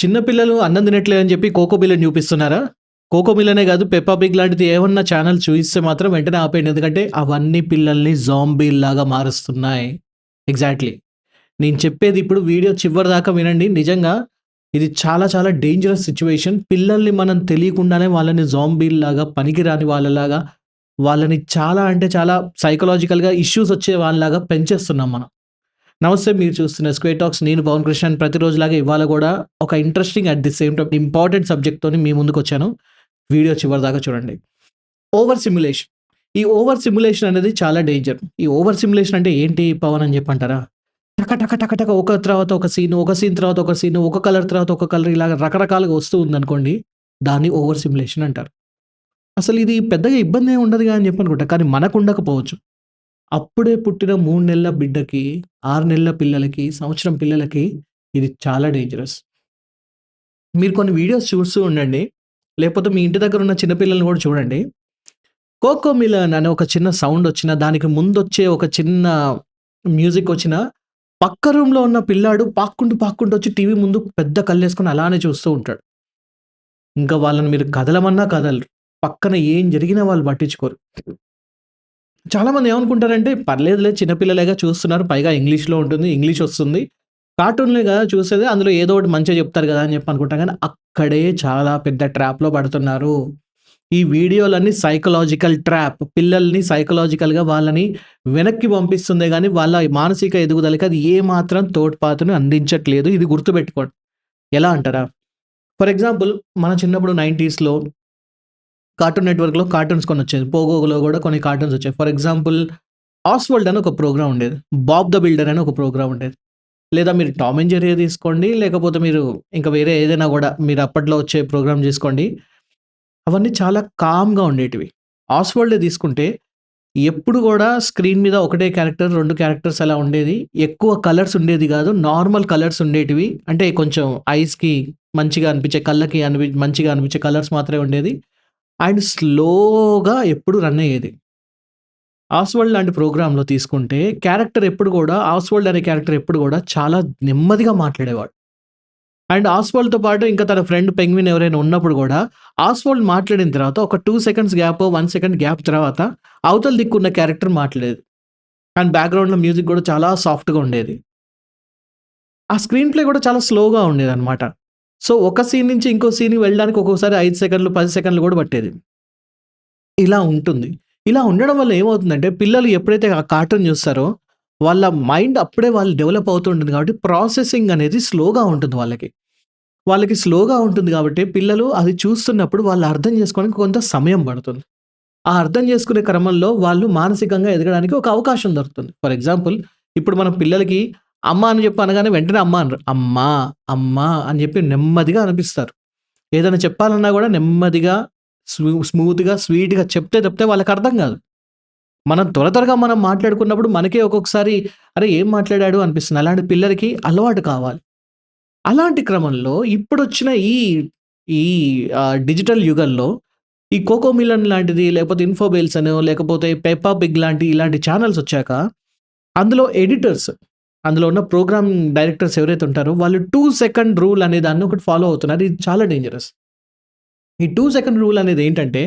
చిన్నపిల్లలు అన్నం తినట్లేదని చెప్పి కోకో మిలన్ చూపిస్తున్నారా? కోకో మిలనే కాదు పెప్పా లాంటిది ఏమన్నా ఛానల్ చూపిస్తే మాత్రం వెంటనే ఆపేయండి. ఎందుకంటే అవన్నీ పిల్లల్ని జాంబీల్లాగా మారుస్తున్నాయి. ఎగ్జాక్ట్‌లీ. నేను చెప్పేది ఇప్పుడు వీడియో చివరిదాకా వినండి. నిజంగా ఇది చాలా చాలా డేంజరస్ సిచ్యువేషన్ పిల్లల్ని మనం తెలియకుండానే వాళ్ళని జాంబీల్లాగా పనికిరాని వాళ్ళలాగా వాళ్ళని చాలా అంటే చాలా సైకలాజికల్‌గా ఇష్యూస్ వచ్చే వాళ్ళలాగా పెంచేస్తున్నాం మనం. నమస్తే మీరు చూస్తున్న స్క్వే టాక్స్ నేను పవన్ కృష్ణన్ ప్రతిరోజులాగా ఇవాళ కూడా ఒక interesting at the same time important సబ్జెక్ట్‌తోని మీ ముందుకు వచ్చాను వీడియో చివరి దాకా చూడండి. Over simulation. ఈ ఓవర్ సిమ్యులేషన్ అనేది చాలా డేంజర్. ఈ ఓవర్ సిమ్యులేషన్ అంటే ఏంటి పవన్ అని చెప్పంటారా టక టక టక టక ఒక తర్వాత ఒక సీన్, ఒక సీన్ తర్వాత ఒక సీన్, ఒక కలర్ తర్వాత ఒక కలర్ ఇలా రకరకాలుగా వస్తూ ఉందనుకోండి. దాన్ని ఓవర్ సిమ్యులేషన్ అంటారు. అసలు ఇది పెద్దగా ఇబ్బంది ఏమి ఉండదుగా అని చెప్పనుకుంటా కానీ మనకు ఉండకపోవచ్చు. అప్పుడే పుట్టిన మూడు నెలల బిడ్డకి, ఆరు నెలల పిల్లలకి, సంవత్సరం పిల్లలకి ఇది చాలా డేంజరస్. మీరు కొన్ని వీడియోస్ చూస్తూ ఉండండి. లేకపోతే మీ ఇంటి దగ్గర ఉన్న చిన్నపిల్లల్ని కూడా చూడండి. కోకో మిలన్ అనే ఒక చిన్న సౌండ్ వచ్చిన దానికి ముందు వచ్చే ఒక చిన్న మ్యూజిక్ వచ్చిన పక్క రూమ్‌లో ఉన్న పిల్లాడు పాక్కుంటూ పాక్కుంటూ వచ్చి టీవీ ముందు పెద్ద కళ్ళేసుకొని అలానే చూస్తూ ఉంటాడు. ఇంకా వాళ్ళని మీరు కదలమన్నా కదలరు. పక్కన ఏం జరిగినా వాళ్ళు పట్టించుకోరు. చాలామంది ఏమనుకుంటారంటే పర్లేదులే చిన్నపిల్లలేగా చూస్తున్నారు. పైగా ఇంగ్లీష్‌లో ఉంటుంది. ఇంగ్లీష్ వస్తుంది. కార్టూన్‌లే కదా చూసేది. అందులో ఏదో ఒకటి మంచిగా చెప్తారు కదా అని చెప్పి అనుకుంటాం. కానీ అక్కడే చాలా పెద్ద ట్రాప్‌లో పడుతున్నారు. ఈ వీడియోలన్నీ సైకలాజికల్ ట్రాప్. పిల్లల్ని సైకలాజికల్‌గా వాళ్ళని వెనక్కి పంపిస్తుందే కానీ వాళ్ళ మానసిక ఎదుగుదలకి అది ఏమాత్రం తోడ్పాటును అందించట్లేదు. ఇది గుర్తుపెట్టుకోండి. ఎలా అంటారా? ఫర్ ఎగ్జాంపుల్ మన చిన్నప్పుడు 90స్‌లో కార్టూన్ నెట్‌వర్క్‌లో కార్టూన్స్ కొన్ని వచ్చేది. పోగోలో కూడా కొన్ని కార్టూన్స్ వచ్చాయి. ఫర్ ఎగ్జాంపుల్ ఆస్వల్డ్ అని ఒక ప్రోగ్రామ్ ఉండేది. 'బాబ్ ద బిల్డర్' అని ఒక ప్రోగ్రామ్ ఉండేది. లేదా మీరు 'టామ్ అండ్ జెర్రీ' తీసుకోండి. లేకపోతే మీరు ఇంకా వేరే ఏదైనా కూడా మీరు అప్పట్లో వచ్చే ప్రోగ్రామ్ తీసుకోండి. అవన్నీ చాలా కామ్‌గా ఉండేటివి. ఆస్వల్డ్ తీసుకుంటే ఎప్పుడు కూడా స్క్రీన్ మీద ఒకటే క్యారెక్టర్, రెండు క్యారెక్టర్స్ అలా ఉండేది. ఎక్కువ కలర్స్ ఉండేది కాదు. నార్మల్ కలర్స్ ఉండేటివి. అంటే కొంచెం ఐస్‌కి మంచిగా అనిపించే కళ్ళకి అనిపి మంచిగా అనిపించే కలర్స్ మాత్రమే ఉండేది. అండ్ స్లోగా ఎప్పుడు రన్ అయ్యేది. ఆస్వర్డ్ లాంటి ప్రోగ్రాంలో తీసుకుంటే క్యారెక్టర్ ఎప్పుడు కూడా ఆస్వర్డ్ అనే క్యారెక్టర్ ఎప్పుడు కూడా చాలా నెమ్మదిగా మాట్లాడేవాడు. అండ్ 'ఆస్వాల్డ్‌తో' పాటు ఇంకా తన ఫ్రెండ్ 'పెంగ్విన్' ఎవరైనా ఉన్నప్పుడు కూడా 'ఆస్వాల్డ్' మాట్లాడిన తర్వాత ఒక two seconds gap one second gap తర్వాత అవతల దిక్కున్న క్యారెక్టర్ మాట్లాడేది. అండ్ బ్యాక్‌గ్రౌండ్‌లో మ్యూజిక్ కూడా చాలా సాఫ్ట్‌గా ఉండేది. ఆ స్క్రీన్ ప్లే కూడా చాలా స్లోగా ఉండేది అనమాట సో, ఒక సీన్ నుంచి ఇంకో సీన్‌కి వెళ్ళడానికి ఒక్కోసారి ఐదు సెకండ్లు పది సెకండ్లు కూడా పట్టేది. ఇలా ఉంటుంది. ఇలా ఉండడం వల్ల ఏమవుతుందంటే పిల్లలు ఎప్పుడైతే ఆ కార్టూన్ చూస్తారో వాళ్ళ మైండ్ అప్పుడే వాళ్ళు డెవలప్ అవుతూ ఉంటుంది కాబట్టి ప్రాసెసింగ్ అనేది స్లోగా ఉంటుంది వాళ్ళకి. వాళ్ళకి స్లోగా ఉంటుంది కాబట్టి పిల్లలు అది చూస్తున్నప్పుడు వాళ్ళు అర్థం చేసుకోవడానికి కొంత సమయం పడుతుంది. ఆ అర్థం చేసుకునే క్రమంలో వాళ్ళు మానసికంగా ఎదగడానికి ఒక అవకాశం దొరుకుతుంది. ఫర్ ఎగ్జాంపుల్ ఇప్పుడు మనం పిల్లలకి అమ్మ అని చెప్పి అనగానే వెంటనే అమ్మ అనరు. అమ్మా, అమ్మా అని చెప్పి నెమ్మదిగా అనిపిస్తారు. ఏదైనా చెప్పాలన్నా కూడా నెమ్మదిగా స్మూ స్మూత్‌గా, స్వీట్‌గా చెప్తే చెప్తే వాళ్ళకి అర్థం కాదు. మనం త్వర త్వరగా మనం మాట్లాడుకున్నప్పుడు మనకే ఒక్కొక్కసారి అరే! ఏం మాట్లాడాడు అనిపిస్తుంది. అలాంటి పిల్లలకి అలవాటు కావాలి. అలాంటి క్రమంలో ఇప్పుడొచ్చిన ఈ ఈ డిజిటల్ యుగంలో ఈ 'కోకో మిలన్' లాంటిది లేకపోతే ఇన్ఫోబేల్స్ అనో లేకపోతే 'పెప్పా పిగ్' లాంటి ఇలాంటి ఛానల్స్ వచ్చాక అందులో ఎడిటర్స్ అందులో ఉన్న ప్రోగ్రామ్ డైరెక్టర్స్ ఎవరైతే ఉంటారో వాళ్ళు టూ సెకండ్ రూల్ అనే దాన్ని ఒకటి ఫాలో అవుతున్నారు. ఇది చాలా డేంజరస్. ఈ టూ సెకండ్ రూల్ అనేది ఏంటంటే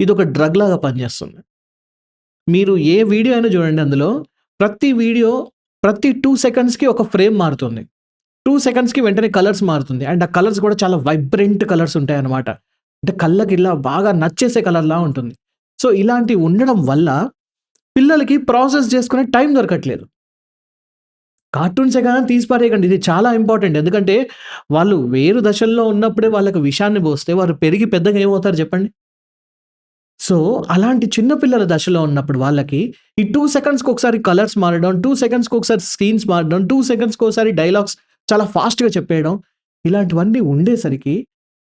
ఇది ఒక డ్రగ్ లాగా పనిచేస్తుంది. మీరు ఏ వీడియో అయినా చూడండి అందులో ప్రతి వీడియో ప్రతి టూ సెకండ్స్‌కి ఒక ఫ్రేమ్ మారుతుంది. టూ సెకండ్స్‌కి వెంటనే కలర్స్ మారుతుంది. అండ్ ఆ కలర్స్ కూడా చాలా వైబ్రెంట్ కలర్స్ ఉంటాయి అన్నమాట అంటే కళ్ళకి ఇలా బాగా నచ్చేసే కలర్‌లా ఉంటుంది. సో, ఇలాంటివి ఉండడం వల్ల పిల్లలకి ప్రాసెస్ చేసుకునే టైం దొరకట్లేదు. కార్టూన్సే కానీ తీసి పారేయకండి. ఇది చాలా ఇంపార్టెంట్. ఎందుకంటే వాళ్ళు వేరు దశల్లో ఉన్నప్పుడే వాళ్ళకి విషాన్ని పోస్తే వారు పెరిగి పెద్దగా ఏమవుతారు చెప్పండి? సో, అలాంటి చిన్నపిల్లల దశలో ఉన్నప్పుడు వాళ్ళకి ఈ టూ సెకండ్స్‌కి ఒకసారి కలర్స్ మారడం, టూ సెకండ్స్‌కి ఒకసారి స్క్రీన్స్ మారడం, టూ సెకండ్స్‌కి ఒకసారి డైలాగ్స్ చాలా ఫాస్ట్‌గా చెప్పేయడం ఇలాంటివన్నీ ఉండేసరికి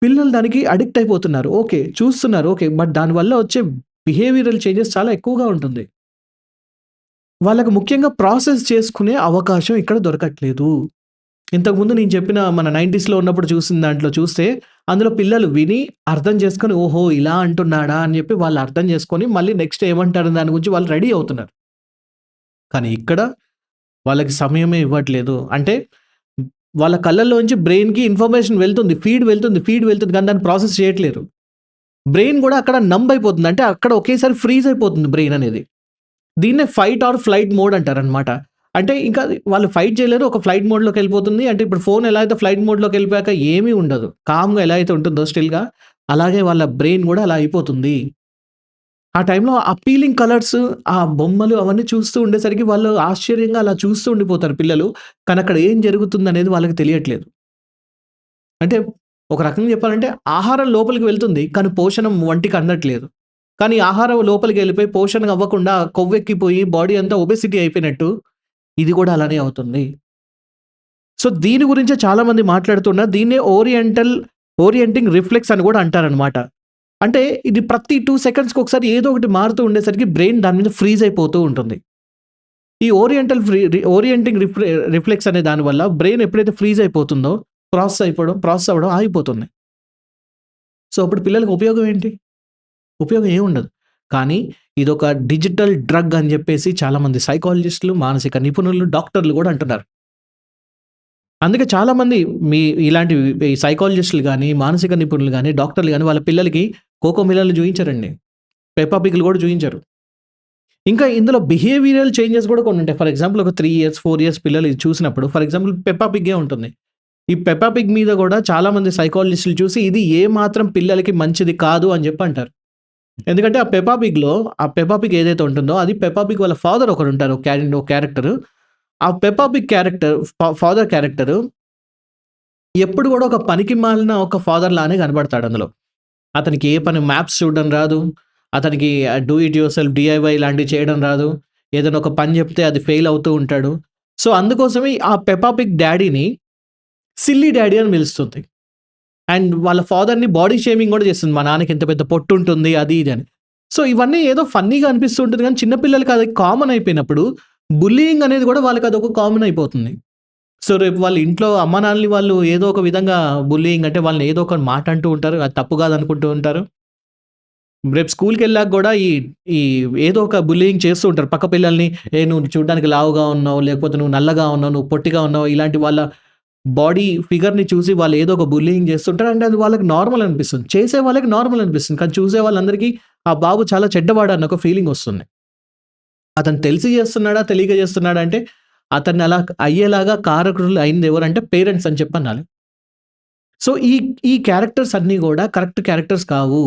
పిల్లలు దానికి అడిక్ట్ అయిపోతున్నారు. ఓకే. చూస్తున్నారు. ఓకే. బట్ దానివల్ల వచ్చే బిహేవియరల్ చేంజెస్ చాలా ఎక్కువగా ఉంటుంది. వాళ్ళకి ముఖ్యంగా ప్రాసెస్ చేసుకునే అవకాశం ఇక్కడ దొరకట్లేదు. ఇంతకుముందు నేను చెప్పిన మన 90స్‌లో ఉన్నప్పుడు చూసిన దాంట్లో చూస్తే అందులో పిల్లలు విని అర్థం చేసుకొని ఓహో! ఇలా అంటున్నాడా అని చెప్పి వాళ్ళు అర్థం చేసుకొని మళ్ళీ నెక్స్ట్ ఏమంటారు దాని గురించి వాళ్ళు రెడీ అవుతున్నారు. కానీ ఇక్కడ వాళ్ళకి సమయమే ఇవ్వట్లేదు. అంటే వాళ్ళ కళ్ళల్లోంచి బ్రెయిన్‌కి ఇన్ఫర్మేషన్ వెళ్తుంది. ఫీడ్ వెళ్తుంది. ఫీడ్ వెళ్తుంది. కానీ దాన్ని ప్రాసెస్ చేయట్లేరు. బ్రెయిన్ కూడా అక్కడ నంబ్ అయిపోతుంది. అంటే అక్కడ ఒకేసారి ఫ్రీజ్ అయిపోతుంది బ్రెయిన్ అనేది. దీన్నే ఫైట్ ఆర్ ఫ్లైట్ మోడ్ అంటారనమాట. అంటే ఇంకా వాళ్ళు ఫైట్ చేయలేరు. ఒక ఫ్లైట్ మోడ్లోకి వెళ్ళిపోతుంది అంటే ఇప్పుడు ఫోన్ ఎలా అయితే ఫ్లైట్ మోడ్‌లోకెళ్ళిపోయాక ఏమీ ఉండదు. కామ్‌గా ఎలా అయితే ఉంటుందో స్టిల్‌గా అలాగే వాళ్ళ బ్రెయిన్ కూడా అలా అయిపోతుంది. ఆ టైంలో అపీలింగ్ కలర్స్, ఆ బొమ్మలు అవన్నీ చూస్తూ ఉండేసరికి వాళ్ళు ఆశ్చర్యంగా అలా చూస్తూ ఉండిపోతారు పిల్లలు. కానీ అక్కడ ఏం జరుగుతుందనేది వాళ్ళకి తెలియట్లేదు. అంటే ఒక రకంగా చెప్పాలంటే ఆహారం లోపలికి వెళ్తుంది. కానీ పోషణం వంటికి అందట్లేదు. కానీ ఆహారం లోపలికి వెళ్ళిపోయి పోషణ అవ్వకుండా కొవ్వెక్కిపోయి బాడీ అంతా ఒబెసిటీ అయిపోయినట్టు ఇది కూడా అలానే అవుతుంది. సో దీని గురించే చాలామంది మాట్లాడుతున్నా దీన్నే ఓరియంటల్ ఓరియంటింగ్ రిఫ్లెక్స్ అని కూడా అంటారనమాట. అంటే ఇది ప్రతి టూ సెకండ్స్‌కి ఒకసారి ఏదో ఒకటి మారుతూ ఉండేసరికి బ్రెయిన్ దాని మీద ఫ్రీజ్ అయిపోతూ ఉంటుంది. ఈ ఓరియంటల్ ఫ్రీ ఓరియంటింగ్ రిఫ్లె రిఫ్లెక్స్ అనే దానివల్ల బ్రెయిన్ ఎప్పుడైతే ఫ్రీజ్ అయిపోతుందో ప్రాసెస్ అయిపోవడం ప్రాసెస్ అవ్వడం ఆగిపోతుంది. సో అప్పుడు పిల్లలకు ఉపయోగం ఏంటి? ఉపయోగం ఏమి ఉండదు. కానీ ఇదొక డిజిటల్ డ్రగ్ అని చెప్పేసి చాలామంది సైకాలజిస్టులు, మానసిక నిపుణులు, డాక్టర్లు కూడా అంటున్నారు. అందుకే చాలామంది మీ ఇలాంటి సైకాలజిస్టులు కానీ మానసిక నిపుణులు కానీ డాక్టర్లు కానీ వాళ్ళ పిల్లలకి కోకో మిల్లలు చూపించారండి పెపాపిక్లు కూడా చూయించరు. ఇంకా ఇందులో బిహేవియరల్ చేంజెస్ కూడా కొన్ని ఉంటాయి. ఫర్ ఎగ్జాంపుల్ ఒక త్రీ ఇయర్స్, ఫోర్ ఇయర్స్ పిల్లలు ఇది చూసినప్పుడు ఫర్ ఎగ్జాంపుల్ పెపాపిక్గే ఉంటుంది. ఈ పెపాపిక్ మీద కూడా చాలామంది సైకాలజిస్టులు చూసి ఇది ఏ మాత్రం పిల్లలకి మంచిది కాదు అని చెప్పి అంటారు. ఎందుకంటే ఆ పెప్పా ఆ పెప్పా ఏదైతే ఉంటుందో అది పెప్పా వాళ్ళ ఫాదర్ ఒకరు ఉంటారు ఒక క్యారెక్టర్. ఆ పెప్పా క్యారెక్టర్ ఫా ఫాదర్ క్యారెక్టర్ ఎప్పుడు కూడా ఒక పనికి మాలిన ఒక ఫాదర్ లానే కనబడతాడు అందులో. అతనికి ఏ పని మ్యాప్స్ చూడడం రాదు. అతనికి do it yourself DIY లాంటివి చేయడం రాదు. ఏదైనా ఒక పని చెప్తే అది ఫెయిల్ అవుతూ ఉంటాడు. సో అందుకోసమే ఆ పెపాపిక్ డాడీని సిల్లీ డాడీ అని పిలుస్తుంది. అండ్ వాళ్ళ ఫాదర్‌ని బాడీ షేమింగ్ కూడా చేస్తుంది. మా నాన్నకి ఎంత పెద్ద పొట్టు ఉంటుంది అది ఇది అని. సో ఇవన్నీ ఏదో ఫన్నీగా అనిపిస్తూ ఉంటుంది కానీ చిన్నపిల్లలకి అది కామన్ అయిపోయినప్పుడు బుల్లీయింగ్ అనేది కూడా వాళ్ళకి అదొక కామన్ అయిపోతుంది. సో రేపు వాళ్ళ ఇంట్లో అమ్మానాన్నలని వాళ్ళు ఏదో ఒక విధంగా బుల్లీయింగ్ అంటే వాళ్ళని ఏదో ఒక మాట అంటూ ఉంటారు. అది తప్పు కాదనుకుంటూ ఉంటారు. రేపు స్కూల్కి వెళ్ళాక కూడా ఈ ఈ ఏదో ఒక బుల్లీయింగ్ చేస్తూ ఉంటారు. పక్క పిల్లల్ని ఏ నువ్వు చూడడానికి లావుగా ఉన్నావు, లేకపోతే నువ్వు నల్లగా ఉన్నావు, నువ్వు పొట్టిగా ఉన్నావు ఇలాంటి వాళ్ళ బాడీ ఫిగర్‌ని చూసి వాళ్ళు ఏదో ఒక బుల్లింగ్ చేస్తుంటారు. అండ్ అది వాళ్ళకి నార్మల్ అనిపిస్తుంది. చేసే వాళ్ళకి నార్మల్ అనిపిస్తుంది. కానీ చూసే వాళ్ళందరికీ ఆ బాబు చాలా చెడ్డవాడు అన్న ఒక ఫీలింగ్ వస్తుంది. అతను తెలిసి చేస్తున్నాడా? తెలియక చేస్తున్నాడా? అంటే అతన్ని అలా అయ్యేలాగా కారకులు అయింది ఎవరంటే పేరెంట్స్ అని చెప్పి అనాలి. సో ఈ ఈ క్యారెక్టర్స్ అన్నీ కూడా కరెక్ట్ క్యారెక్టర్స్ కావు.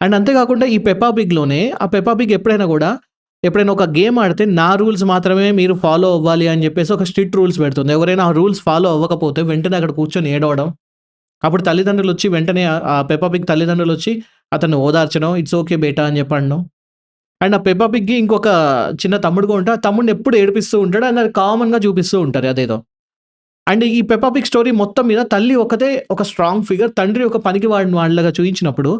అండ్ అంతేకాకుండా ఈ పెపాబిగ్లోనే ఆ పెపాబిగ్ ఎప్పుడైనా కూడా ఎప్పుడైనా ఒక గేమ్ ఆడితే నా రూల్స్ మాత్రమే మీరు ఫాలో అవ్వాలి అని చెప్పేసి ఒక స్ట్రిక్ట్ రూల్స్ పెడుతుంది. ఎవరైనా ఆ రూల్స్ ఫాలో అవ్వకపోతే వెంటనే అక్కడ కూర్చొని ఏడవడం. అప్పుడు తల్లిదండ్రులు వచ్చి వెంటనే ఆ పెపాపిక్ తల్లిదండ్రులు వచ్చి అతన్ని ఓదార్చడం. ఇట్స్ ఓకే బేటా అని చెప్పడం అండ్ ఆ పెపాపిక్కి ఇంకొక చిన్న తమ్ముడు ఉంటా తమ్ముడిని ఎప్పుడు ఏడిపిస్తూ ఉంటాడు. అండ్ అది కామన్‌గా చూపిస్తూ ఉంటారు అదేదో. అండ్ ఈ పెపాపిక్ స్టోరీ మొత్తం మీద తల్లి ఒకతే ఒక స్ట్రాంగ్ ఫిగర్. తండ్రి ఒక పనికిమాలిన వాడిలాగా చూపించినప్పుడు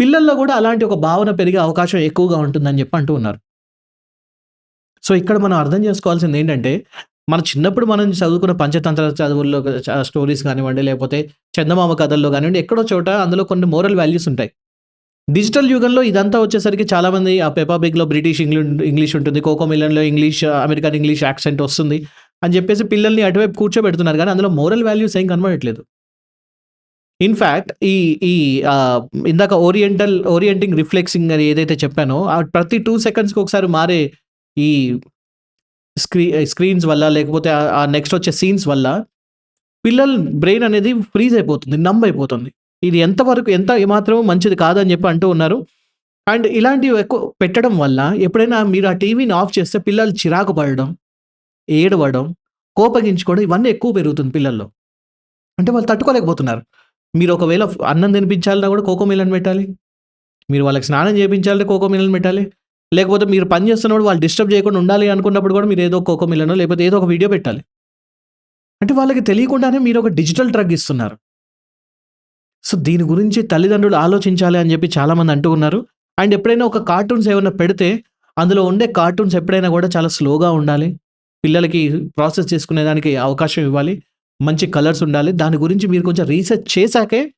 పిల్లల్లో కూడా అలాంటి ఒక భావన పెరిగే అవకాశం ఎక్కువగా ఉంటుందని చెప్పి అంటూ ఉన్నారు. సో ఇక్కడ మనం అర్థం చేసుకోవాల్సింది ఏంటంటే మన చిన్నప్పుడు మనం చదువుకున్న పంచతంత్ర చదువుల్లో స్టోరీస్ కానివ్వండి, లేకపోతే చందమామ కథల్లో కానివ్వండి ఎక్కడో చోట అందులో కొన్ని మోరల్ వాల్యూస్ ఉంటాయి. డిజిటల్ యుగంలో ఇదంతా వచ్చేసరికి చాలామంది ఆ పెపాబిక్లో బ్రిటిష్ ఇంగ్లీ ఇంగ్లీష్ ఉంటుంది. కోకో మిలన్‌లో ఇంగ్లీష్ అమెరికన్ ఇంగ్లీష్ యాక్సెంట్ వస్తుంది. అని చెప్పేసి పిల్లల్ని అటువైపు కూర్చోబెడుతున్నారు కానీ అందులో మోరల్ వాల్యూస్ ఏం కనబడట్లేదు. ఇన్ఫ్యాక్ట్ ఈ ఈ ఇందాక ఓరియంటల్ ఓరియంటింగ్ రిఫ్లెక్సింగ్ అని ఏదైతే చెప్పానో ప్రతి టూ సెకండ్స్‌కి ఒకసారి మారే ఈ స్క్రీ స్క్రీన్స్ వల్ల లేకపోతే ఆ నెక్స్ట్ వచ్చే సీన్స్ వల్ల పిల్లల బ్రెయిన్ అనేది ఫ్రీజ్ అయిపోతుంది. నంబ్ అయిపోతుంది. ఇది ఎంతవరకు ఎంత ఏమాత్రం మంచిది కాదని చెప్పి అంటూ ఉన్నారు. అండ్ ఇలాంటివి ఎక్కువ పెట్టడం వల్ల ఎప్పుడైనా మీరు ఆ టీవీని ఆఫ్ చేస్తే పిల్లలు చిరాకు పడడం, ఏడవడం, కోపగించుకోవడం ఇవన్నీ ఎక్కువ పెరుగుతుంది పిల్లల్లో. అంటే వాళ్ళు తట్టుకోలేకపోతున్నారు. మీరు ఒకవేళ అన్నం తినిపించాలన్నా కూడా కోకో మిలన్ పెట్టాలి. మీరు వాళ్ళకి స్నానం చేపించాలంటే కోకో మిలన్ పెట్టాలి. లేకపోతే మీరు పని చేస్తున్నప్పుడు వాళ్ళు డిస్టర్బ్ చేయకుండా ఉండాలి అనుకున్నప్పుడు కూడా మీరు ఏదో కోకో మిలనో లేకపోతే ఏదో ఒక వీడియో పెట్టాలి. అంటే వాళ్ళకి తెలియకుండానే మీరు ఒక డిజిటల్ డ్రగ్ ఇస్తున్నారు. సో దీని గురించి తల్లిదండ్రులు ఆలోచించాలి అని చెప్పి చాలామంది అంటూ ఉన్నారు. అండ్ ఎప్పుడైనా ఒక కార్టూన్స్ ఏమైనా పెడితే అందులో ఉండే కార్టూన్స్ ఎప్పుడైనా కూడా చాలా స్లోగా ఉండాలి. పిల్లలకి ప్రాసెస్ చేసుకునేదానికి అవకాశం ఇవ్వాలి. మంచి కలర్స్ ఉండాలి. దాని గురించి మీరు కొంచెం రీసెర్చ్ చేశాకే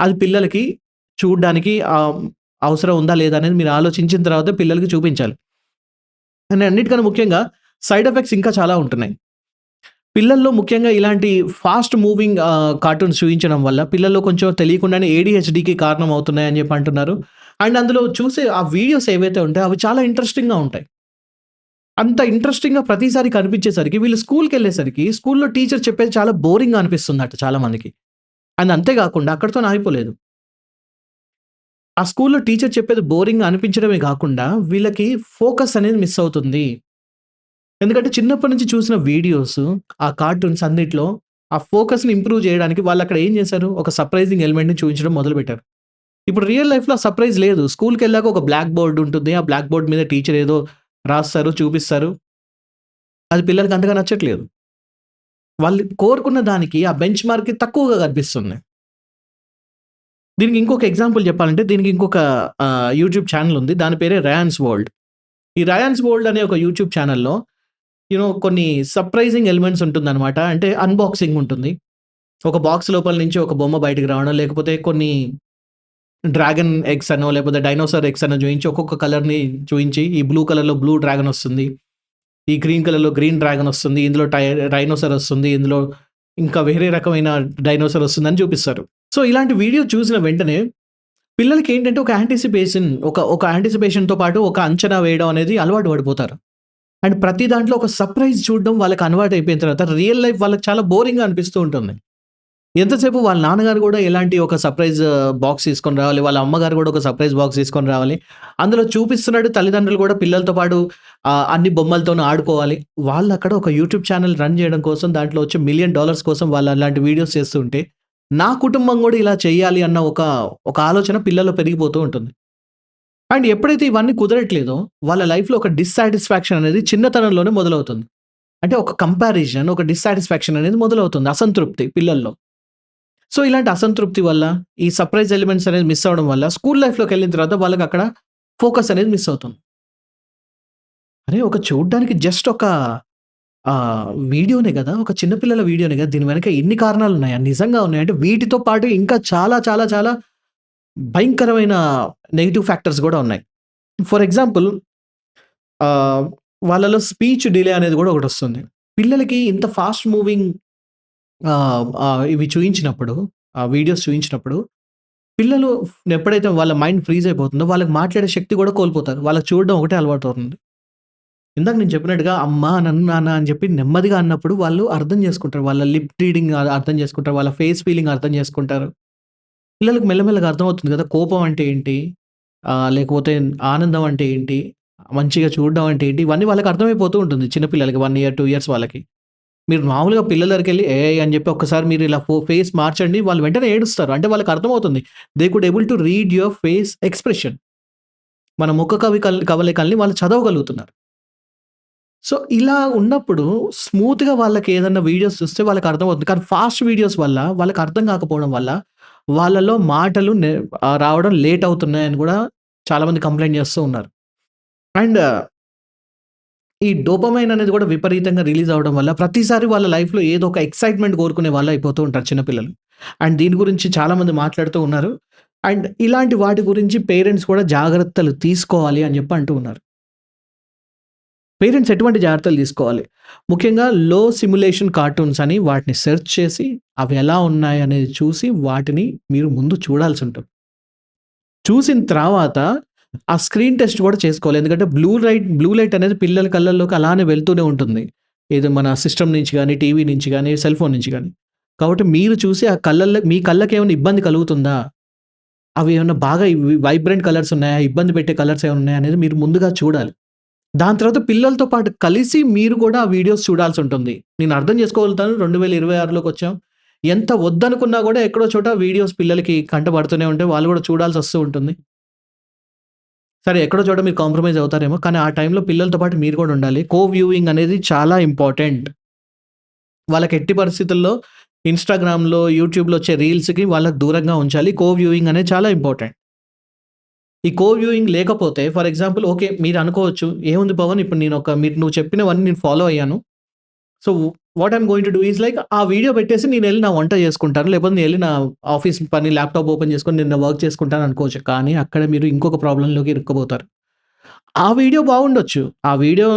అది పిల్లలకి చూడడానికి అవసరం ఉందా లేదా అనేది మీరు ఆలోచించిన తర్వాత పిల్లలకి చూపించాలి. అండ్ అన్నిటికన్నా ముఖ్యంగా సైడ్ ఎఫెక్ట్స్ ఇంకా చాలా ఉంటున్నాయి. పిల్లల్లో ముఖ్యంగా ఇలాంటి ఫాస్ట్ మూవింగ్ కార్టూన్స్ చూపించడం వల్ల పిల్లల్లో కొంచెం తెలియకుండానే ఏడిహెచ్డికి కారణం అవుతున్నాయని చెప్పి అంటున్నారు. అండ్ అందులో చూసే ఆ వీడియోస్ ఏవైతే ఉంటాయో అవి చాలా ఇంట్రెస్టింగ్‌గా ఉంటాయి. అంత ఇంట్రెస్టింగ్‌గా ప్రతిసారి కనిపించేసరికి వీళ్ళు స్కూల్కి వెళ్ళేసరికి స్కూల్‌లో టీచర్ చెప్పేది చాలా బోరింగ్‌గా అట చాలా మందికి. అండ్ అంతే కాకుండా అక్కడితోని ఆగిపోలేదు. ఆ స్కూల్‌లో టీచర్ చెప్పేది బోరింగ్ అనిపించడమే కాకుండా వీళ్ళకి ఫోకస్ అనేది మిస్ అవుతుంది. ఎందుకంటే చిన్నప్పటి నుంచి చూసిన వీడియోస్, ఆ కార్టూన్స్ అన్నిట్లో ఆ ఫోకస్‌ని ఇంప్రూవ్ చేయడానికి వాళ్ళు అక్కడ ఏం చేశారు? ఒక సర్ప్రైజింగ్ ఎలిమెంట్‌ని చూపించడం మొదలుపెట్టారు. ఇప్పుడు రియల్ లైఫ్‌లో ఆ సర్ప్రైజ్ లేదు. స్కూల్‌కెళ్ళాక ఒక బ్లాక్ బోర్డు ఉంటుంది. ఆ బ్లాక్ బోర్డ్ మీద టీచర్ ఏదో రాస్తారు, చూపిస్తారు. అది పిల్లలకి అంతగా నచ్చట్లేదు. వాళ్ళు కోరుకున్న దానికి ఆ బెంచ్ మార్క్ తక్కువగా కనిపిస్తుంది. దీనికి ఇంకొక ఎగ్జాంపుల్ చెప్పాలంటే దీనికి ఇంకొక యూట్యూబ్ ఛానల్ ఉంది. దాని పేరే 'రయాన్స్ వరల్డ్'. ఈ 'రయాన్స్ వరల్డ్' అనే ఒక యూట్యూబ్ ఛానల్లో యూనో కొన్ని సర్ప్రైజింగ్ ఎలిమెంట్స్ ఉంటుందన్నమాట. అంటే అన్బాక్సింగ్ ఉంటుంది. ఒక బాక్స్ లోపల నుంచి ఒక బొమ్మ బయటకు రావడం, లేకపోతే కొన్ని డ్రాగన్ ఎగ్స్ అనో, లేకపోతే డైనోసార్ ఎగ్స్ అనో చూపించి ఒక్కొక్క కలర్‌ని చూపించి ఈ బ్లూ కలర్‌లో బ్లూ డ్రాగన్ వస్తుంది. ఈ గ్రీన్ కలర్‌లో గ్రీన్ డ్రాగన్ వస్తుంది. ఇందులో టై డైనోసార్ వస్తుంది. ఇందులో ఇంకా వేరే రకమైన డైనోసార్ వస్తుందని చూపిస్తారు. సో, ఇలాంటి వీడియో చూసిన వెంటనే పిల్లలకి ఏంటంటే ఒక యాంటిసిపేషన్ ఒక ఒక యాంటిసిపేషన్‌తో పాటు ఒక అంచనా వేయడం అనేది అలవాటు పడిపోతారు. అండ్ ప్రతి దాంట్లో ఒక సర్ప్రైజ్ చూడడం వాళ్ళకి అలవాటు అయిపోయిన తర్వాత రియల్ లైఫ్ వాళ్ళకి చాలా బోరింగ్‌గా అనిపిస్తూ ఉంటుంది. ఎంతసేపు వాళ్ళ నాన్నగారు కూడా ఎలాంటి ఒక సర్ప్రైజ్ బాక్స్ uh, తీసుకొని రావాలి. వాళ్ళ అమ్మగారు కూడా ఒక సర్ప్రైజ్ బాక్స్ తీసుకొని రావాలి. అందులో చూపిస్తున్నాడు తల్లిదండ్రులు కూడా పిల్లలతో పాటు అన్ని బొమ్మలతోనూ ఆడుకోవాలి. వాళ్ళు అక్కడ ఒక యూట్యూబ్ ఛానల్ రన్ చేయడం కోసం దాంట్లో వచ్చే మిలియన్ డాలర్స్ కోసం వాళ్ళు అలాంటి వీడియోస్ చేస్తుంటే నా కుటుంబం కూడా ఇలా చేయాలి అన్న ఒక ఒక ఆలోచన పిల్లల్లో పెరిగిపోతూ ఉంటుంది. అండ్ ఎప్పుడైతే ఇవన్నీ కుదరట్లేదో వాళ్ళ లైఫ్‌లో ఒక డిస్సాటిస్ఫాక్షన్ అనేది చిన్నతనంలోనే మొదలవుతుంది. అంటే ఒక కంపారిజన్, ఒక డిస్సాటిస్ఫాక్షన్ అనేది మొదలవుతుంది. అసంతృప్తి పిల్లల్లో. సో, ఇలాంటి అసంతృప్తి వల్ల ఈ సర్ప్రైజ్ ఎలిమెంట్స్ అనేది మిస్ అవ్వడం వల్ల స్కూల్ లైఫ్లోకి వెళ్ళిన తర్వాత వాళ్ళకి అక్కడ ఫోకస్ అనేది మిస్ అవుతుంది. అరే! ఒక చూడ్డానికి జస్ట్ ఒక వీడియోనే కదా! ఒక చిన్నపిల్లల వీడియోనే కదా! దీని వెనక ఎన్ని కారణాలు ఉన్నాయా నిజంగా ఉన్నాయి. అంటే వీటితో పాటు ఇంకా చాలా చాలా చాలా భయంకరమైన నెగిటివ్ ఫ్యాక్టర్స్ కూడా ఉన్నాయి. ఫర్ ఎగ్జాంపుల్ వాళ్ళలో స్పీచ్ డిలే అనేది కూడా ఒకటి వస్తుంది పిల్లలకి ఇంత ఫాస్ట్ మూవింగ్ ఇవి చూయించినప్పుడు ఆ వీడియోస్ చూయించినప్పుడు పిల్లలు ఎప్పుడైతే వాళ్ళ మైండ్ ఫ్రీజ్ అయిపోతుందో వాళ్ళకి మాట్లాడే శక్తి కూడా కోల్పోతారు. వాళ్ళకి చూడడం ఒకటే అలవాటు అవుతుంది. ఇందాక నేను చెప్పినట్టుగా అమ్మ, నన్ను, నాన్న అని చెప్పి నెమ్మదిగా అన్నప్పుడు వాళ్ళు అర్థం చేసుకుంటారు. వాళ్ళ లిప్ రీడింగ్ అర్థం చేసుకుంటారు. వాళ్ళ ఫేస్ ఫీలింగ్ అర్థం చేసుకుంటారు. పిల్లలకు మెల్లమెల్లగా అర్థమవుతుంది కదా! కోపం అంటే ఏంటి? లేకపోతే ఆనందం అంటే ఏంటి? మంచిగా చూడడం అంటే ఏంటి? ఇవన్నీ వాళ్ళకి అర్థమైపోతూ ఉంటుంది. చిన్నపిల్లలకి వన్ ఇయర్, టూ ఇయర్స్ వాళ్ళకి. మీరు మామూలుగా పిల్లల దగ్గరికెళ్ళి ఏ అని చెప్పి ఒక్కసారి మీరు ఇలా ఫో ఫేస్ మార్చండి. వాళ్ళు వెంటనే ఏడుస్తారు. అంటే వాళ్ళకి అర్థమవుతుంది. They could able to read your face expression. మన ముఖ కవి కవలికల్ని వాళ్ళు చదవగలుగుతున్నారు. సో, ఇలా ఉన్నప్పుడు స్మూత్‌గా వాళ్ళకి ఏదన్నా వీడియోస్ చూస్తే వాళ్ళకి అర్థమవుతుంది. కానీ ఫాస్ట్ వీడియోస్ వల్ల వాళ్ళకి అర్థం కాకపోవడం వల్ల వాళ్ళలో మాటలు రావడం లేట్ అవుతున్నాయని కూడా చాలామంది కంప్లైంట్ చేస్తూ ఉన్నారు. అండ్ ఈ డోపమైన్ అనేది కూడా విపరీతంగా రిలీజ్ అవ్వడం వల్ల ప్రతిసారి వాళ్ళ లైఫ్‌లో ఏదో ఒక ఎక్సైట్‌మెంట్ కోరుకునే వాళ్ళు అయిపోతూ ఉంటారు చిన్నపిల్లలు అండ్ దీని గురించి చాలామంది మాట్లాడుతూ ఉన్నారు. అండ్ ఇలాంటి వాటి గురించి పేరెంట్స్ కూడా జాగ్రత్తలు తీసుకోవాలి అని చెప్పి అంటూ ఉన్నారు. పేరెంట్స్ ఎటువంటి జాగ్రత్తలు తీసుకోవాలి? ముఖ్యంగా లో సిమ్యులేషన్ కార్టూన్స్ అని వాటిని సెర్చ్ చేసి అవి ఎలా ఉన్నాయి అనేది చూసి వాటిని మీరు ముందు చూడాల్సి ఉంటుంది. చూసిన తర్వాత ఆ స్క్రీన్ టెస్ట్ కూడా చేసుకోవాలి. ఎందుకంటే బ్లూ లైట్ బ్లూ లైట్ అనేది పిల్లల కళ్ళల్లోకి అలానే వెళ్తూనే ఉంటుంది. ఏదో మన సిస్టమ్ నుంచి కానీ టీవీ నుంచి కానీ సెల్ ఫోన్ నుంచి కానీ కాబట్టి మీరు చూసి ఆ కళ్ళల్లో మీ కళ్ళకేమైనా ఇబ్బంది కలుగుతుందా? అవి ఏమైనా బాగా వైబ్రెంట్ కలర్స్ ఉన్నాయా? ఇబ్బంది పెట్టే కలర్స్ ఏమైనా ఉన్నాయా? అనేది మీరు ముందుగా చూడాలి. దాని తర్వాత పిల్లలతో పాటు కలిసి మీరు కూడా ఆ వీడియోస్ చూడాల్సి ఉంటుంది. నేను అర్థం చేసుకోగలుగుతాను 2026లోకి వచ్చాం. ఎంత వద్దనుకున్నా కూడా ఎక్కడో చోట వీడియోస్ పిల్లలకి కంటపడుతూనే ఉంటే వాళ్ళు కూడా చూడాల్సి వస్తూ ఉంటుంది. సరే ఎక్కడో చోట మీరు కాంప్రమైజ్ అవుతారేమో. కానీ ఆ టైంలో పిల్లలతో పాటు మీరు కూడా ఉండాలి. కో వ్యూయింగ్ అనేది చాలా ఇంపార్టెంట్. వాళ్ళకి ఎట్టి పరిస్థితుల్లో ఇన్‌స్టాగ్రామ్‌లో, యూట్యూబ్‌లో వచ్చే రీల్స్‌కి వాళ్ళకి దూరంగా ఉంచాలి. కో వ్యూయింగ్ అనేది చాలా ఇంపార్టెంట్. ఈ కో వ్యూయింగ్ లేకపోతే ఫర్ ఎగ్జాంపుల్ ఓకే. మీరు అనుకోవచ్చు. ఏముంది పవన్ ఇప్పుడు నేను ఒక మీరు నువ్వు చెప్పినవన్నీ నేను ఫాలో అయ్యాను. So, what I'm going to do is like ఆ వీడియో పెట్టేసి నేను వెళ్ళి నా వంట చేసుకుంటాను. లేకపోతే నేను వెళ్ళి నా ఆఫీస్ పని ల్యాప్‌టాప్ ఓపెన్ చేసుకొని నేను వర్క్ చేసుకుంటాను అనుకోవచ్చు. కానీ అక్కడ మీరు ఇంకొక ప్రాబ్లంలోకి ఇరుక్కుపోతారు. ఆ వీడియో బాగుండొచ్చు. ఆ వీడియో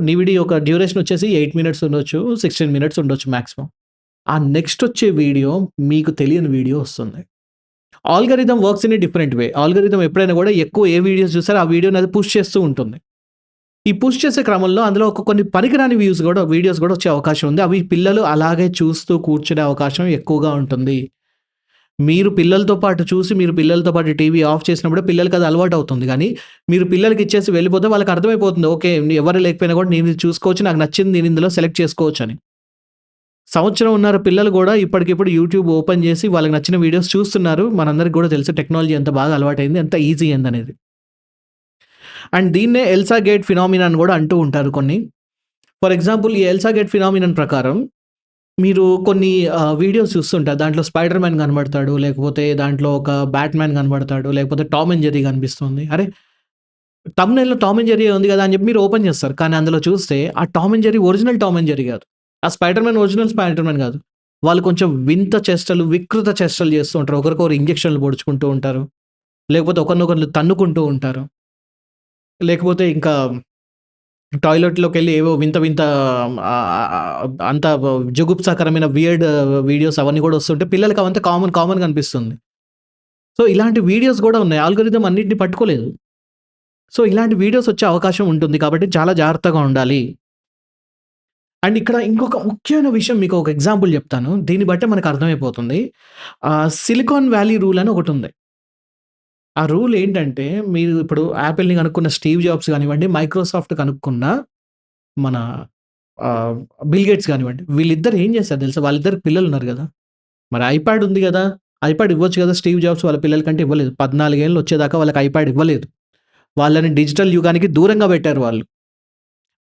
నీ ఒక డ్యూరేషన్ వచ్చేసి ఎయిట్ మినిట్స్ ఉండొచ్చు. 16 మినిట్స్ ఉండొచ్చు మ్యాక్సిమం ఆ నెక్స్ట్ వచ్చే వీడియో మీకు తెలియని వీడియో వస్తుంది. Algorithm works in different way. Algorithm ఎప్పుడైనా కూడా ఎక్కువ ఏ వీడియోస్ చూసారో ఆ వీడియోని అది పుష్ చేస్తూ ఉంటుంది. ఈ పుష్ చేసే క్రమంలో అందులో ఒక కొన్ని పనికిరాని వ్యూస్ కూడా వీడియోస్ కూడా వచ్చే అవకాశం ఉంది. అవి పిల్లలు అలాగే చూస్తూ కూర్చునే అవకాశం ఎక్కువగా ఉంటుంది. మీరు పిల్లలతో పాటు చూసి మీరు పిల్లలతో పాటు టీవీ ఆఫ్ చేసినప్పుడు పిల్లలకి అది అలవాటు అవుతుంది. కానీ మీరు పిల్లలకి ఇచ్చేసి వెళ్ళిపోతే వాళ్ళకి అర్థమైపోతుంది. ఓకే. ఎవరు లేకపోయినా కూడా నేను చూసుకోవచ్చు. నాకు నచ్చింది నేను ఇందులో సెలెక్ట్ చేసుకోవచ్చు అని సంవత్సరం ఉన్నారు పిల్లలు కూడా ఇప్పటికిప్పుడు యూట్యూబ్ ఓపెన్ చేసి వాళ్ళకి నచ్చిన వీడియోస్ చూస్తున్నారు. మనందరికి కూడా తెలుసు టెక్నాలజీ ఎంత బాగా అలవాటైంది. ఎంత ఈజీ అయిందనేది. అండ్ దీన్నే ఎల్సా గేట్ ఫినామినాన్ అని కూడా అంటూ ఉంటారు కొన్ని. ఫర్ ఎగ్జాంపుల్ ఈ ఎల్సా గేట్ ఫినామినాన్ ప్రకారం మీరు కొన్ని వీడియోస్ చూస్తుంటారు. దాంట్లో స్పైడర్ మ్యాన్ కనబడతాడు. లేకపోతే దాంట్లో ఒక బ్యాట్ మ్యాన్ కనబడతాడు. లేకపోతే టామ్ అండ్ జెరీ కనిపిస్తుంది. అరే! థంబ్‌నెయిల్‌లో టామ్ అండ్ జెరీ ఉంది కదా! అని చెప్పి మీరు ఓపెన్ చేస్తారు. కానీ అందులో చూస్తే ఆ Tom and Jerry original Tom and Jerry కాదు. ఆ spider man original spider man కాదు. వాళ్ళు కొంచెం వింత చేష్టలు, వికృత చేష్టలు చేస్తూ ఉంటారు. ఒకరికొకరు ఇంజక్షన్లు పొడుచుకుంటూ ఉంటారు. లేకపోతే ఒకరినొకరు తన్నుకుంటూ ఉంటారు. లేకపోతే ఇంకా టాయిలెట్లోకి వెళ్ళి ఏవో వింత వింత అంత జుగుప్సాకరమైన వియర్డ్ వీడియోస్ అవన్నీ కూడా వస్తుంటే పిల్లలకి అవంతా కామన్ కామన్ అనిపిస్తుంది. సో, ఇలాంటి వీడియోస్ కూడా ఉన్నాయి. ఆల్గరిథం అన్నింటిని పట్టుకోలేదు. సో, ఇలాంటి వీడియోస్ వచ్చే అవకాశం ఉంటుంది. కాబట్టి చాలా జాగ్రత్తగా ఉండాలి. అండ్ ఇక్కడ ఇంకొక ముఖ్యమైన విషయం మీకు ఒక ఎగ్జాంపుల్ చెప్తాను. దీన్ని బట్టే మనకు అర్థమైపోతుంది. సిలికాన్ వ్యాలీ రూల్ అని ఒకటి ఉంది ఆ రూల్ ఏంటంటే మీరు ఇప్పుడు యాపిల్‌ని కనుక్కున్న స్టీవ్ జాబ్స్ కానివ్వండి, మైక్రోసాఫ్ట్ కనుక్కున్న మన బిల్గేట్స్ కానివ్వండి. వీళ్ళిద్దరు ఏం చేస్తారు తెలుసా? వాళ్ళిద్దరు పిల్లలు ఉన్నారు కదా! మరి ఐప్యాడ్ ఉంది కదా! ఐప్యాడ్ ఇవ్వచ్చు కదా! స్టీవ్ జాబ్స్ వాళ్ళ పిల్లలకంటే ఇవ్వలేదు. 14 ఏళ్ళు వచ్చేదాకా వాళ్ళకి ఐప్యాడ్ ఇవ్వలేదు. వాళ్ళని డిజిటల్ యుగానికి దూరంగా పెట్టారు వాళ్ళు.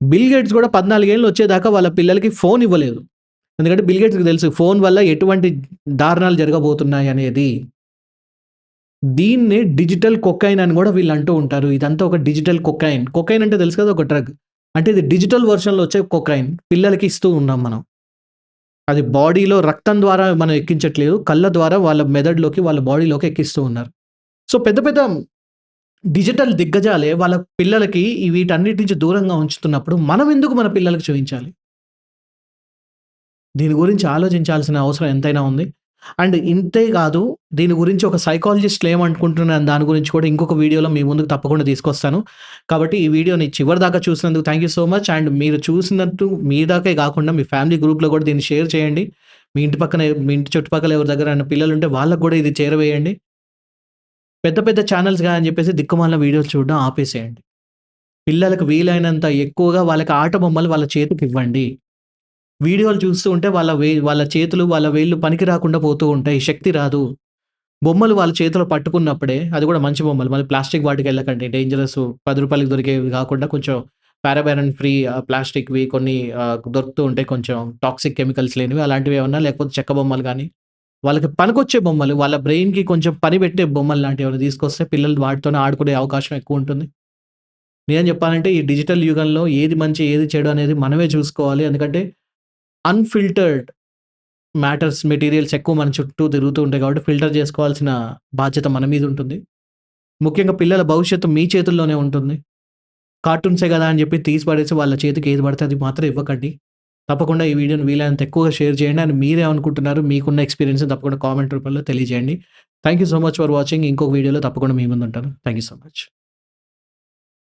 బిల్ గేట్స్ కూడా 14 ఏళ్ళు వచ్చేదాకా వాళ్ళ పిల్లలకి ఫోన్ ఇవ్వలేదు. ఎందుకంటే బిల్ గేట్స్‌కి తెలుసు ఫోన్ వల్ల ఎటువంటి దారుణాలు జరగబోతున్నాయి అనేది. దీన్నే డిజిటల్ కొక్కైన్ అని కూడా వీళ్ళు అంటూ ఉంటారు. ఇదంతా ఒక డిజిటల్ కొక్కైన్ కొక్కైన్ అంటే తెలుసు కదా! ఒక డ్రగ్. అంటే ఇది డిజిటల్ వెర్షన్‌లో వచ్చే కొకైన్. పిల్లలకి ఇస్తూ ఉన్నాం మనం. అది బాడీలో రక్తం ద్వారా మనం ఎక్కించట్లేదు. కళ్ళ ద్వారా వాళ్ళ మెదడులోకి, వాళ్ళ బాడీలోకి ఎక్కిస్తూ ఉన్నారు. సో, పెద్ద పెద్ద డిజిటల్ దిగ్గజాలే వాళ్ళ పిల్లలకి వీటన్నిటి నుంచి దూరంగా ఉంచుతున్నప్పుడు మనం ఎందుకు మన పిల్లలకు చూపించాలి దీని గురించి ఆలోచించాల్సిన అవసరం ఎంతైనా ఉంది. అండ్ ఇంతే కాదు దీని గురించి ఒక సైకాలజిస్ట్‌లు ఏమనుకుంటున్నాను దాని గురించి కూడా ఇంకొక వీడియోలో మీ ముందుకు తప్పకుండా తీసుకొస్తాను. కాబట్టి ఈ వీడియోని చివరిదాకా చూసినందుకు thank you so much. And మీరు చూసినట్టు మీ దాకే కాకుండా మీ ఫ్యామిలీ గ్రూప్‌లో కూడా దీన్ని షేర్ చేయండి. మీ ఇంటి పక్కన మీ ఇంటి చుట్టుపక్కల ఎవరి దగ్గర పిల్లలు ఉంటే వాళ్ళకి కూడా ఇది చేరవేయండి. పెద్ద పెద్ద ఛానెల్స్‌గా అని చెప్పేసి దిక్కుమాల వీడియోలు చూడడం ఆపేసేయండి. పిల్లలకు వీలైనంత ఎక్కువగా వాళ్ళకి ఆట బొమ్మలు వాళ్ళ చేతికి ఇవ్వండి వీడియోలు చూస్తూ ఉంటే వాళ్ళ వే వాళ్ళ చేతులు, వాళ్ళ వేళ్ళు పనికి రాకుండా పోతూ ఉంటాయి. శక్తి రాదు. బొమ్మలు వాళ్ళ చేతిలో పట్టుకున్నప్పుడే అది కూడా మంచి బొమ్మలు. మళ్ళీ ప్లాస్టిక్ వాటికి వెళ్ళకండి డేంజరస్ పది రూపాయలకి దొరికేవి కాకుండా కొంచెం పారాబెరన్ ఫ్రీ ప్లాస్టిక్‌వి కొన్ని దొరుకుతూ ఉంటాయి. కొంచెం టాక్సిక్ కెమికల్స్ లేనివి అలాంటివి ఏమన్నా లేకపోతే చెక్క బొమ్మలు కానీ వాళ్ళకి పనికొచ్చే బొమ్మలు, వాళ్ళ బ్రెయిన్‌కి కొంచెం పని పెట్టే బొమ్మలు లాంటివి ఏమైనా తీసుకొస్తే పిల్లలు వాటితోనే ఆడుకునే అవకాశం ఎక్కువ ఉంటుంది నేను చెప్పాలంటే ఈ డిజిటల్ యుగంలో ఏది మంచి, ఏది చెడు అనేది మనమే చూసుకోవాలి. ఎందుకంటే అన్‌ఫిల్టర్డ్ మ్యాటర్స్, మెటీరియల్స్ ఎక్కువ మన చుట్టూ తిరుగుతూ ఉంటాయి కాబట్టి ఫిల్టర్ చేసుకోవాల్సిన బాధ్యత మన మీద ఉంటుంది. ముఖ్యంగా పిల్లల భవిష్యత్తు మీ చేతుల్లోనే ఉంటుంది. కార్టూన్సే కదా! అని చెప్పి తీసి పడేసి వాళ్ళ చేతికి ఏది పడితే అది మాత్రం ఇవ్వకండి. తప్పకుండా ఈ వీడియోని వీలైనంత ఎక్కువగా షేర్ చేయండి. అండ్ మీరేమనుకుంటున్నారు? మీకున్న ఎక్స్పీరియన్స్ తప్పకుండా కామెంట్ రూపంలో తెలియజేయండి. Thank you so much for watching. ఇంకొక వీడియోలో తప్పకుండా మీ ముందుంటాను. Thank you so much.